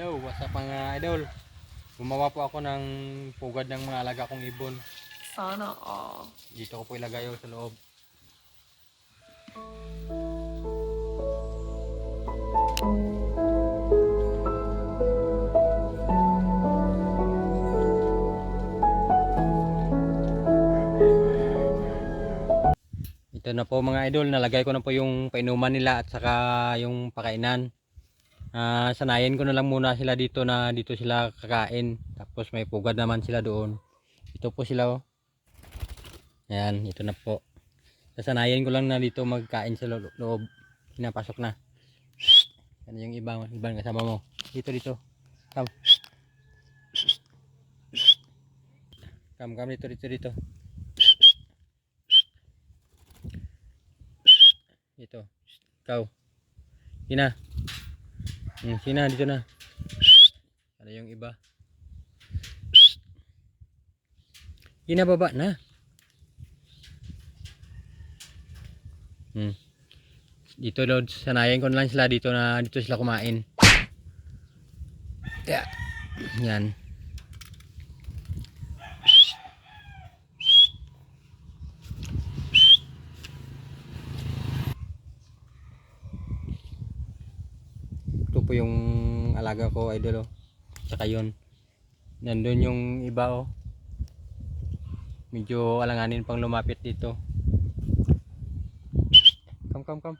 Hello, what's up mga idol? Gumawa po ako ng pugad ng mga alaga kong ibon. Sana all. Dito ko po ilagay sa loob. Ito na po mga idol, nalagay ko na po yung painuman nila at saka yung pakainan. Ah, sanayin ko na lang muna sila dito na dito sila kakain. Tapos may pugad naman sila doon. Ito po sila oh. Ayan, ito na po. Sasanayin ko lang na dito magkain sa lo- loob. Pinapasok na. Yan yung iba, ibang kasama mo. Dito, dito. Come. Come, come dito, dito, dito. Dito. Ikaw. Sina. Hmm, sina, dito na. Ano yung iba? Sina, baba na. Hmm. Dito daw sanayin ko na lang sila dito na dito sila kumain. Yeah. Yan. Po yung alaga ko, idol. Oh. Tsaka yun. Nandun yung iba oh. Medyo alanganin pang lumapit dito. Come, come, come.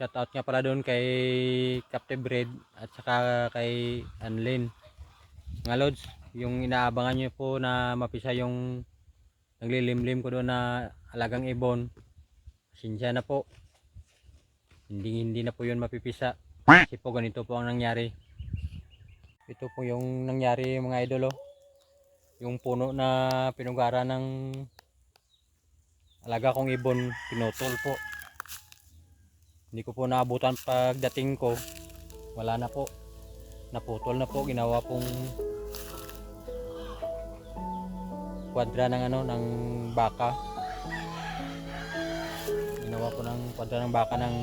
Shoutout nga pala doon kay Captain Bread at saka kay Anlin. Mga Lods, yung inaabangan nyo po na mapisa yung naglilimlim ko doon na alagang ibon. Sinsya na po. Hindi hindi na po yun mapipisa. Kasi po ganito po ang nangyari. Ito po yung nangyari mga idol oh. Yung puno na pinugara ng alaga kong ibon pinutol po. Hindi ko po naabutan pagdating ko. Wala na po. Naputol na po. Ginawa pong kwadra ng ano ng baka. Ginawa po ng kwadra ng baka ng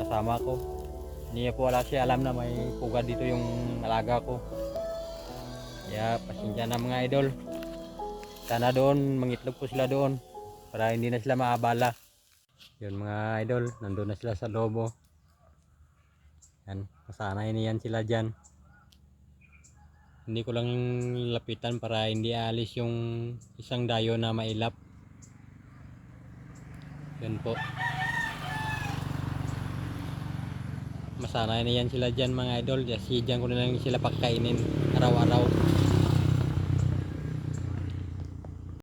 kasama ko. Niya po wala siya alam na may pugad dito yung alaga ko. Kaya pasensya na mga idol. Sana doon, mangitlog po sila doon. Para hindi na sila maabala. Yun mga idol, nandun na sila sa lobo. Yan, masanay na yan sila dyan. Hindi ko lang lapitan para hindi alis yung isang dayo na mailap. Yun po. Masanay na yan sila dyan mga idol. Kasi dyan ko na lang sila pagkainin araw-araw.